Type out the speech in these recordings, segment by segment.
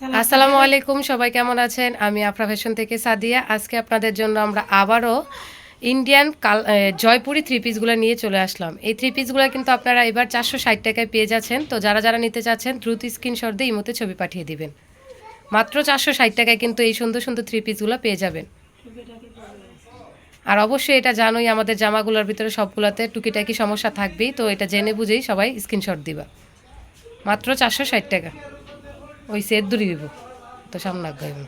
আসসালামু আলাইকুম। সবাই কেমন আছেন? আমি আফরা ফ্যাশন থেকে সাদিয়া। আজকে আপনাদের জন্য আমরা আবারও ইন্ডিয়ান কাল জয়পুরি থ্রি পিসগুলো নিয়ে চলে আসলাম। এই থ্রি পিসগুলো কিন্তু আপনারা এবার চারশো ষাট টাকায় পেয়ে যাচ্ছেন। তো যারা যারা নিতে চাচ্ছেন দ্রুত স্ক্রিনশট দিয়ে ইমোতে ছবি পাঠিয়ে দিবেন। মাত্র চারশো ষাট টাকায় কিন্তু এই সুন্দর সুন্দর থ্রি পিসগুলো পেয়ে যাবেন। আর অবশ্যই এটা জানোই আমাদের জামাগুলোর ভিতরে সবগুলোতে টুকিটাকি সমস্যা থাকবেই। তো এটা জেনে বুঝেই সবাই স্ক্রিনশট দিবা। মাত্র চারশো ষাট টাকা। ওই সেদ্দুরি দূরে দিব তো সামনে গাইব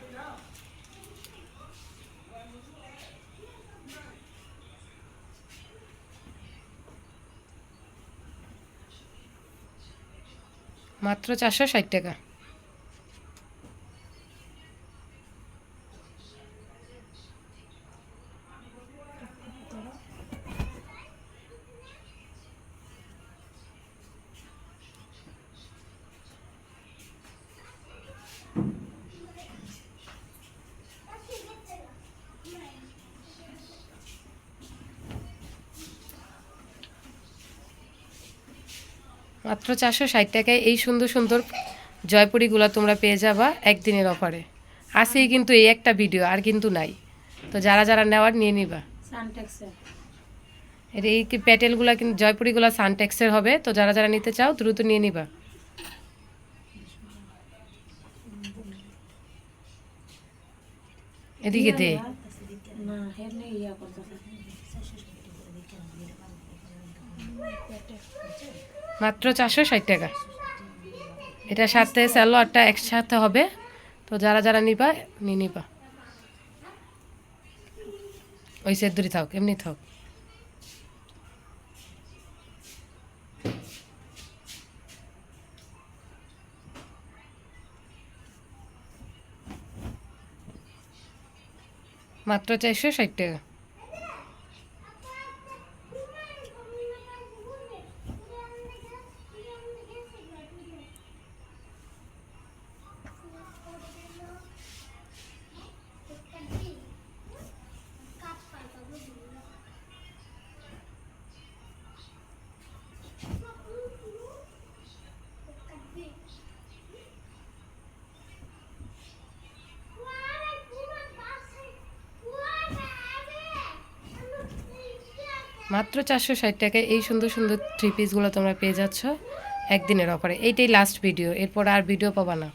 মাত্র চারশো ষাট টাকা। মাত্র চারশো ষাট টাকায় এই সুন্দর সুন্দর জয়পুরিগুলো তোমরা পেয়ে যাবা একদিনের অফারে। আসেই কিন্তু এই একটা ভিডিও আর কিন্তু নাই। তো যারা যারা নেওয়ার নিয়ে নিবা। এই প্যাটেলগুলো কিন্তু জয়পুরিগুলো সানটেক্সের হবে তো যারা যারা নিতে চাও দ্রুত নিয়ে নিবা। এদিকে দে। না ইয়া মাত্র চারশো ষাট টাকা। এটার সাথে স্যালোয়ারটা একসাথে হবে। তো যারা যারা নিবা, নিয়ে নিবা। ওই সেট দূরে থাক এমনি থাক মাত্র চারশো ষাট টাকা। মাত্র চারশো ষাট টাকায় এই সুন্দর সুন্দর থ্রি পিসগুলো তোমরা পেয়ে যাচ্ছ একদিনের অফারে এইটাই লাস্ট ভিডিও এরপর আর ভিডিও পাবা না।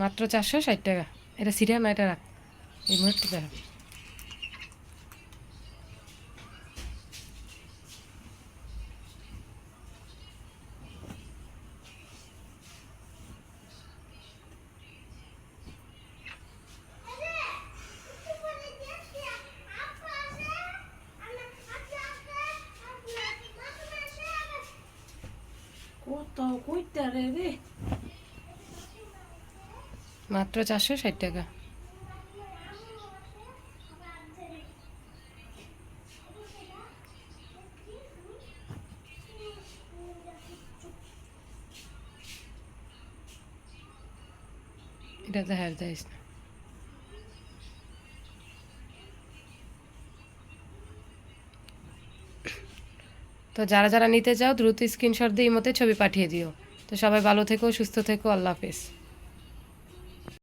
মাত্র চারশো ষাট টাকা। এটা সিরিয়াল না, এটা রাখ। এই মুহূর্তে দেখা। কত রে রে? মাত্র চারশো ষাট টাকা। এটা দেখা যাইস না। তো যারা যারা নিতে চাও, দ্রুত স্ক্রিনশট দিয়ে মতে ছবি পাঠিয়ে দিও। তো সবাই ভালো থেকো, সুস্থ থেকো, আল্লাহ হাফেজ।